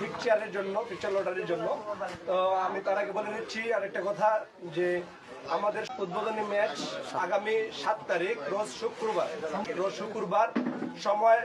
পিকচারের জন্য পিকচার লটারির জন্য। তো আমি তার আগে বলে নিচ্ছি আরেকটা কথা, যে আমাদের উদ্বোধনী ম্যাচ আগামী সাত তারিখ, রোজ শুক্রবার। রোজ শুক্রবার সময়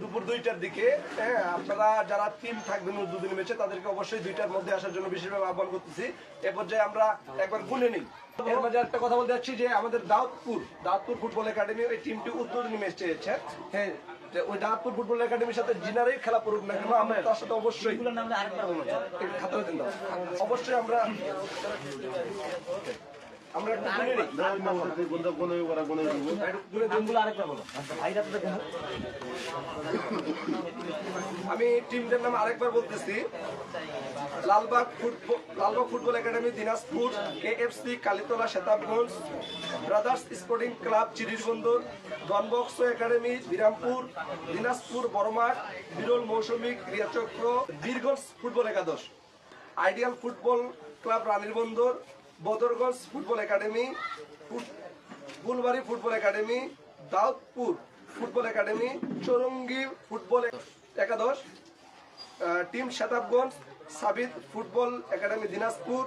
দুপুর দুইটার দিকে। হ্যাঁ আপনারা যারা টিম থাকবেন উদ্বোধনী ম্যাচে তাদেরকে অবশ্যই দুইটার মধ্যে আসার জন্য বিশেষভাবে আহ্বান করতেছি। এ পর্যায়ে আমরা একবার গুনে নিই। এর মাঝে একটা কথা বলতে যাচ্ছি যে আমাদের দাউদপুর দাউদপুর ফুটবল একাডেমি ওই টিমটি উদ্বোধনী ম্যাচ চেয়েছে হ্যাঁ যে ওই দাঁতপুর ফুটবল একাডেমির সাথে জিনারেই খেলা পড়ুক না কেন আমরা তার সাথে অবশ্যই খাতা। অবশ্যই আমরা আমরা একটু গুনে। আমি টিমটার নাম আরেকবার বলতেছি। Lalbag football Lalbag football academy Dinajpur KFC Kalitala Setabganj brothers sporting club Chirirbandar Don Bosco academy Birampur Dinajpur Boromath Biral Mousumi ক্রীড়াচক্র বীরগঞ্জ ফুটবল একাদশ। Ideal football club Ranirbandar Badarganj football academy Phulbari football academy, Daudpur football academy, Chowrangi football একাদশ team Setabganj Sabit football academy Dinajpur,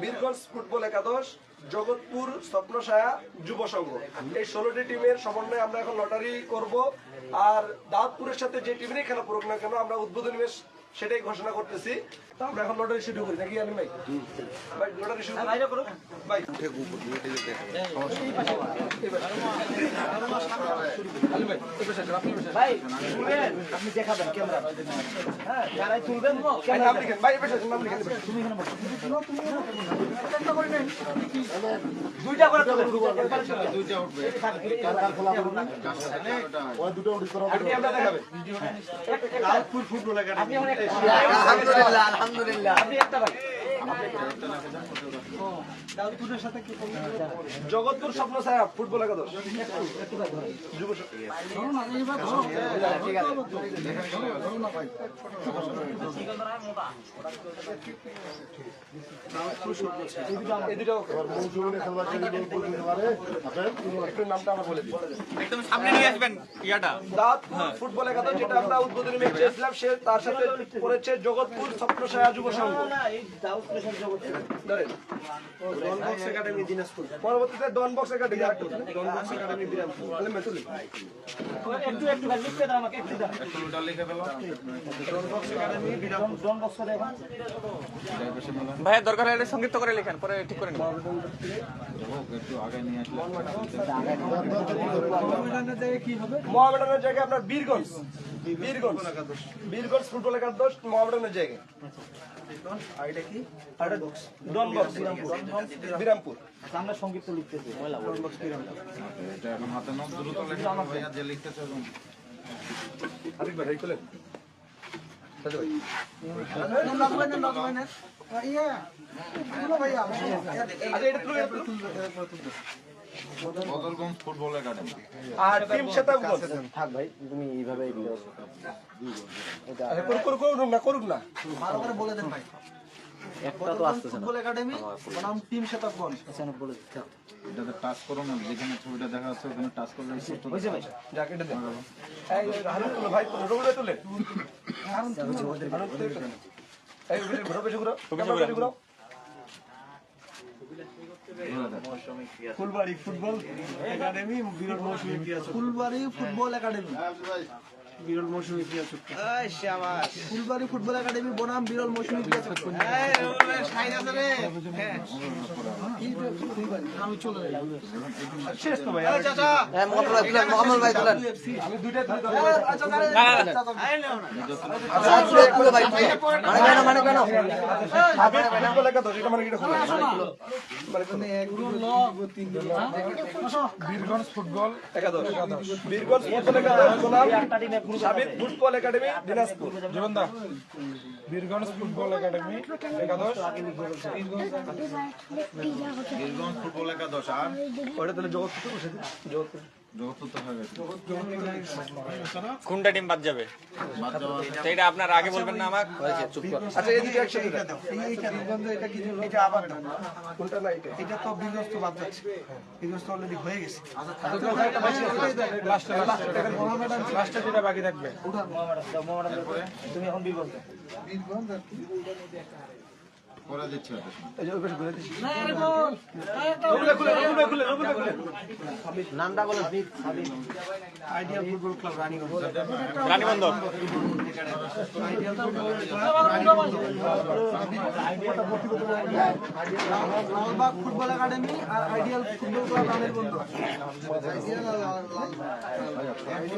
Birganj football একাদশ, জগৎপুর স্বপ্নসায়া যুব সংঘ। এই ষোলোটি টিমের সমন্বয়ে আমরা এখন লটারি করব। আর দাউদপুরের সাথে যে টিমেরই খেলা পড়ুক না কেন, আমরা উদ্বোধনী সেটাই ঘোষণা করতেছি। তো আমরা এখন লটারি শুরু করি নাকি আলিম ভাই? ভাই লটারি শুরু ভাই। ভাই আপনি দেখাবেন ক্যামেরা। হ্যাঁ যারাই তুলবেন ক্যামেরা নাম লিখেন। ভাই এই নাম লিখেন তুমি এখানে বসো। দুইটা করে। আপনি আমরা দেখাবেন। আপনি এখন একটা আলহামদুলিল্লাহ আলহামদুলিল্লাহ আপনি একটা ভাই জগৎপুর স্বপ্ন ছায়া ফুটবল একাদশ। যুব একাদশ যেটা আমরা উদ্বোধনী ম্যাচ চেয়েছিলাম সে তার সাথে পড়েছে জগৎপুর স্বপ্ন ছায়া যুব সংঘ। ধরেন ডনবক্স একাডেমি দিনাজপুর পরবর্তীতে ডনবক্স একাডেমি বলুন। ডনবক্স একাডেমি বিরামপুর ভাই, তুলি। একটু একটু ভাই লিখতে দাও আমাকে একটু দাও জন বক্স করে এখন ভাইয়া দরকার হলে সংক্ষিপ্ত করে লেখেন পরে ঠিক করে নেবেন মোহামেডানের জায়গায় আপনার বীরগঞ্জ বীরগঞ্জ বীরগঞ্জ ফুটবল একাদশ মোহামেডানের জায়গায় আচ্ছা, আমরা সংগীত লিখতেছি আরিফ আচ্ছা, এটা তুলো, এটা তুলো। বদরগঞ্জ ফুটবল একাডেমি আর টিম শতাবগঞ্জ। থাক ভাই তুমি এইভাবে আচ্ছা, করুক, করুক, করুক না, করুক না। একটা তো আসতেছে ফুটবল একাডেমি বনাম টিম শতাবগঞ্জ আচ্ছা বলে দিতে এটাতে টাচ করো না যেখানে ছবিটা দেখা যাচ্ছে ওখানে টাচ করলে ভাই এই, হারুন তুলো, ভাই, তুলো, তুলে। হারুন তুলে, তুলে। এই, ঘুরে, ঘুরো, বেশি ঘুরো। ক্যামেরা ঘুরো। Phulbari football academy Phulbari football academy. Biral Mousumi ক্রীড়া চক্র। ফুলবাড়ি ফুটবল একাডেমি বনাম বিরল মৌসুমী ক্রীড়া চক্র আমি চলে যাই। শেষ তো ভাই, হ্যাঁ মোহাম্মদ ভাই তুলেন আমি আচ্ছা। মানে কেন মানে মানে? মানে কোন- বীরগঞ্জ ফুটবল একাদশ বীরগঞ্জ ফুটবল। একাদশ বনাম ফুটবল একাডেমি দিনাজপুর। জীবনদা বীরগঞ্জ ফুটবল একাডেমি একাদশ। বীরগঞ্জ ফুটবল একাদশ আর? ওটা তাহলে জগৎপুর বসে হয়ে কোনটা টিম বাদ যাবে? এটা আপনার আগে বলবেন না আমার আচ্ছা এদিকে একসাথে এটা কি এটা আবার কোনটা না এটা এটা তো বিধ্বস্ত বাদ যাচ্ছে। বিধ্বস্ত অলরেডি হয়ে গেছে। তুমি এখন ঘুরে দিচ্ছি নামটা বলেন please football club Raniganj. Ranibandh Lalbag football academy R ideal football club রানীর বন্ধু।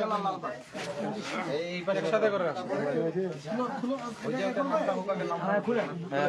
আর লালবাগ। হ্যাঁ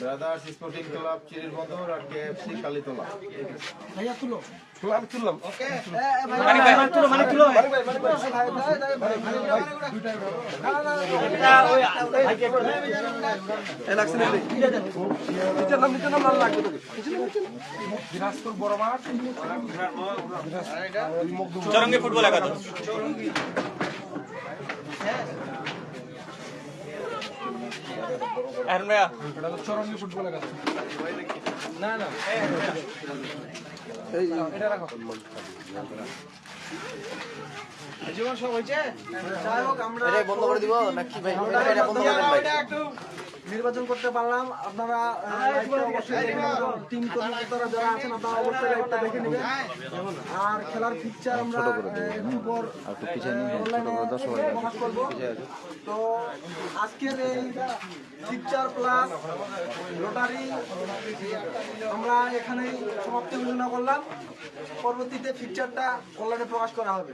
ব্রাদার্স স্পোর্টিং ক্লাব চিরির বন্দর আর কেএফসি কালীতলা ভাইয়া তুলো আমি তুললাম মানিক ভাই তুলো মানে তুলো ভাই ভাই এই লাগছে না এদিকে? নিচের ফুটবল একাদশ এখন ভাইয়া জীবন সব হয়েছে যাই হোক আমরা বন্ধ করে দিব নাকি ভাই? এটা বন্ধ করে দেন ভাই নির্বাচন করতে পারলাম। আপনারা টিম কর্মকর্তারা যারা আছেন আপনারা অবশ্যই লাইভটা দেখে নেবেন। আর খেলার পিকচার আমরা আহ, একটু পর প্রকাশ করব। তো আজকের এই পিকচার প্লাস রোটারি আমরা এখানেই সমাপ্তি ঘোষণা করলাম। পরবর্তীতে পিকচারটা অনলাইনে প্রকাশ করা হবে।